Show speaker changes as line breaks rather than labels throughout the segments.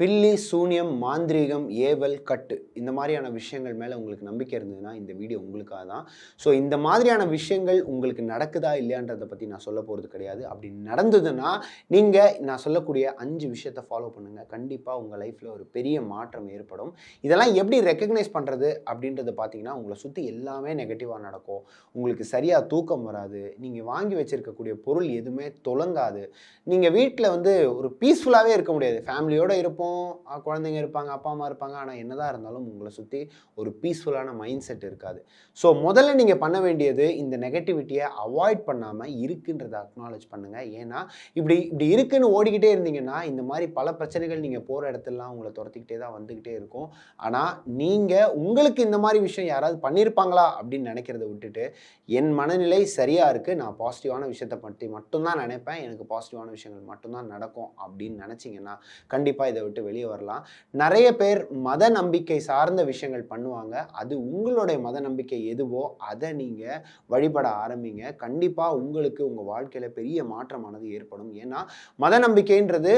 பில்லி சூனியம் மாந்திரீகம் ஏவல் கட்டு இந்த மாதிரியான விஷயங்கள் மேலே உங்களுக்கு நம்பிக்கை இருந்ததுன்னா இந்த வீடியோ உங்களுக்காக தான். ஸோ இந்த மாதிரியான விஷயங்கள் உங்களுக்கு நடக்குதா இல்லையான்றதை பற்றி நான் சொல்ல போகிறது கிடையாது. அப்படி நடந்ததுன்னா நீங்கள் நான் சொல்லக்கூடிய அஞ்சு விஷயத்தை ஃபாலோ பண்ணுங்கள் கண்டிப்பாக உங்கள் லைஃப்பில் ஒரு பெரிய மாற்றம் ஏற்படும். இதெல்லாம் எப்படி ரெக்கக்னைஸ் பண்ணுறது அப்படின்றத பார்த்தீங்கன்னா உங்களை சுற்றி எல்லாமே நெகட்டிவாக நடக்கும். உங்களுக்கு சரியாக தூக்கம் வராது. நீங்கள் வாங்கி வச்சுருக்கக்கூடிய பொருள் எதுவுமே தொலங்காது. நீங்கள் வீட்டில் வந்து ஒரு பீஸ்ஃபுல்லாகவே இருக்க முடியாது. ஃபேமிலியோடு இருப்போம் இருப்போம் குழந்தைங்க இருப்பாங்க அப்பா அம்மா இருப்பாங்க. ஆனால் என்னதான் இருந்தாலும் உங்களை சுற்றி ஒரு பீஸ்ஃபுல்லான மைண்ட் செட் இருக்காது. ஸோ முதல்ல நீங்கள் பண்ண வேண்டியது இந்த நெகட்டிவிட்டியை அவாய்ட் பண்ணாமல் இருக்குன்றதை அக்னாலேஜ் பண்ணுங்கள் ஏன்னா இப்படி இப்படி இருக்குன்னு ஓடிக்கிட்டே இருந்தீங்கன்னா இந்த மாதிரி பல பிரச்சனைகள் நீங்கள் போகிற இடத்துலலாம் உங்களை துரத்திக்கிட்டே தான் வந்துக்கிட்டே இருக்கும். ஆனால் நீங்கள் உங்களுக்கு இந்த மாதிரி விஷயம் யாராவது பண்ணியிருப்பாங்களா அப்படின்னு நினைக்கிறத விட்டுட்டு என் மனநிலை சரியாக இருக்குது நான் பாசிட்டிவான விஷயத்தை பற்றி மட்டும்தான் நினைப்பேன். எனக்கு பாசிட்டிவான விஷயங்கள் மட்டும்தான் நடக்கும் அப்படின்னு நினச்சிங்கன்னா கண்டிப்பாக இதை விட்டு வெளியே வரலாம். நிறைய பேர் மத நம்பிக்கை சார்ந்த விஷயங்கள் பண்ணுவாங்க. அது உங்களுடைய மத நம்பிக்கை எதுவோ அதை நீங்கள் வழிபட ஆரம்பிங்க. கண்டிப்பாக உங்களுக்கு உங்கள் வாழ்க்கையில் பெரிய மாற்றமானது ஏற்படும். ஏன்னா மத நம்பிக்கைன்றது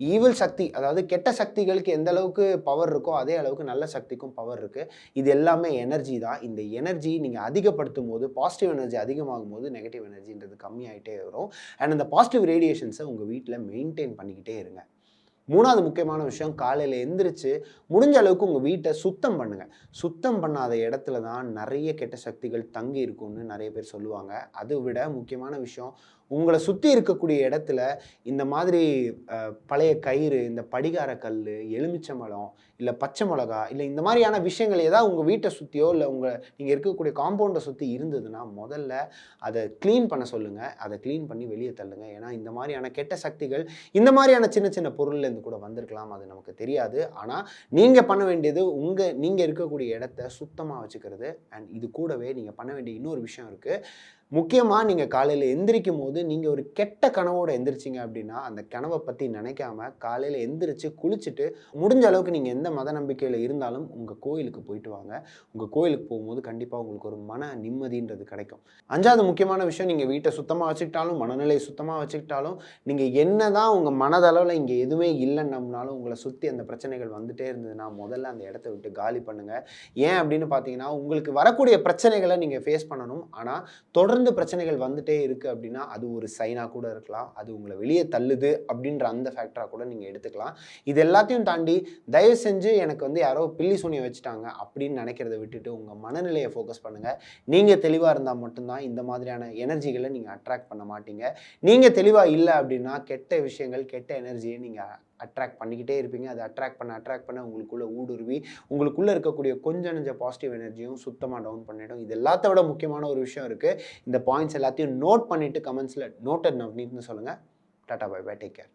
ஈவில் சக்தி அதாவது கெட்ட சக்திகளுக்கு எந்த அளவுக்கு பவர் இருக்கோ அதே அளவுக்கு நல்ல சக்திக்கும் பவர் இருக்குது இது எல்லாமே எனர்ஜி தான். இந்த எனர்ஜி நீங்கள் அதிகப்படுத்தும் போது பாசிட்டிவ் எனர்ஜி அதிகமாகும் போது நெகட்டிவ் எனர்ஜின்றது கம்மியாயிட்டே வரும். அண்ட் அந்த பாசிட்டிவ் ரேடியேஷன்ஸை உங்கள் வீட்டில் மெயின்டைன் பண்ணிக்கிட்டே இருங்க. மூணாவது முக்கியமான விஷயம் காலையில் எந்திரிச்சு முடிஞ்ச அளவுக்கு உங்கள் வீட்டை சுத்தம் பண்ணுங்கள் சுத்தம் பண்ணாத இடத்துல தான் நிறைய கெட்ட சக்திகள் தங்கி இருக்கும்னு நிறைய பேர் சொல்லுவாங்க. அதை விட முக்கியமான விஷயம் உங்களை சுற்றி இருக்கக்கூடிய இடத்துல இந்த மாதிரி பழைய கயிறு இந்த படிகார கல் எலுமிச்சம்பழம் இல்லை பச்சை மிளகா இல்லை இந்த மாதிரியான விஷயங்கள் ஏதாவது உங்கள் வீட்டை சுற்றியோ இல்லை உங்கள் நீங்கள் இருக்கக்கூடிய காம்பவுண்டை சுற்றி இருந்ததுன்னா முதல்ல அதை க்ளீன் பண்ண சொல்லுங்கள் அதை க்ளீன் பண்ணி வெளியே தள்ளுங்க. ஏன்னா இந்த மாதிரியான கெட்ட சக்திகள் இந்த மாதிரியான சின்ன சின்ன பொருள்லேருந்து கூட வந்திருக்கலாம். அது நமக்கு தெரியாது. ஆனால் நீங்கள் பண்ண வேண்டியது உங்கள் நீங்கள் இருக்கக்கூடிய இடத்த சுத்தமாக வச்சுக்கிறது. அண்ட் இது கூடவே நீங்கள் பண்ண வேண்டிய இன்னொரு விஷயம் இருக்குது முக்கியமாக நீங்கள் காலையில் எந்திரிக்கும் போது நீங்கள் ஒரு கெட்ட கனவோடு எந்திரிச்சிங்க அப்படின்னா அந்த கனவை பற்றி நினைக்காம காலையில் எந்திரிச்சு குளிச்சுட்டு முடிஞ்ச அளவுக்கு நீங்கள் எந்த மத நம்பிக்கையில் இருந்தாலும் உங்கள் கோயிலுக்கு போயிட்டு வாங்க. உங்கள் கோயிலுக்கு போகும்போது கண்டிப்பாக உங்களுக்கு ஒரு மன நிம்மதின்றது கிடைக்கும். அஞ்சாவது முக்கியமான விஷயம் நீங்கள் வீட்டை சுத்தமாக வச்சுக்கிட்டாலும் மனநிலையை சுத்தமாக வச்சுக்கிட்டாலும் நீங்கள் என்ன தான் உங்கள் மனதளவில் இங்கே எதுவுமே இல்லைன்னம்னாலும் உங்களை சுற்றி அந்த பிரச்சனைகள் வந்துட்டே இருந்ததுன்னா முதல்ல அந்த இடத்த விட்டு காலி பண்ணுங்கள் ஏன் அப்படின்னு பார்த்தீங்கன்னா உங்களுக்கு வரக்கூடிய பிரச்சனைகளை நீங்கள் ஃபேஸ் பண்ணணும். ஆனால் தொடர்ந்து பிரச்சனைகள் வந்துட்டே இருக்குது அப்படின்னா அது ஒரு சைனாக கூட இருக்கலாம். அது உங்களை வெளியே தள்ளுது அப்படின்ற அந்த ஃபேக்டராக கூட நீங்கள் எடுத்துக்கலாம். இது எல்லாத்தையும் தாண்டி தயவு செஞ்சு எனக்கு வந்து யாரோ பில்லி சூனியை வச்சுட்டாங்க அப்படின்னு நினைக்கிறத விட்டுட்டு உங்கள் மனநிலையை ஃபோக்கஸ் பண்ணுங்கள் நீங்கள் தெளிவாக இருந்தால் மட்டும்தான் இந்த மாதிரியான எனர்ஜிகளை நீங்கள் அட்ராக்ட் பண்ண மாட்டீங்க. நீங்கள் தெளிவாக இல்லை அப்படின்னா கெட்ட விஷயங்கள் கெட்ட எனர்ஜியை நீங்கள் அட்ராக்ட் பண்ணிக்கிட்டே இருப்பீங்க. அதை அட்ராக்ட் பண்ண அட்ராக்ட் பண்ண உங்களுக்குள்ளே ஊடுருவி உங்களுக்குள்ளே இருக்கக்கூடிய கொஞ்சம் நஞ்ச பாசிட்டிவ் எனர்ஜியும் சுத்தமாக டவுன் பண்ணிடும். இது எல்லாத்த விட முக்கியமான ஒரு விஷயம் இருக்குது இந்த பாயிண்ட்ஸ் எல்லாத்தையும் நோட் பண்ணிவிட்டு கமெண்ட்ஸில் நோட்டட் அப்படின்னு சொல்லுங்கள் tata bye bye take care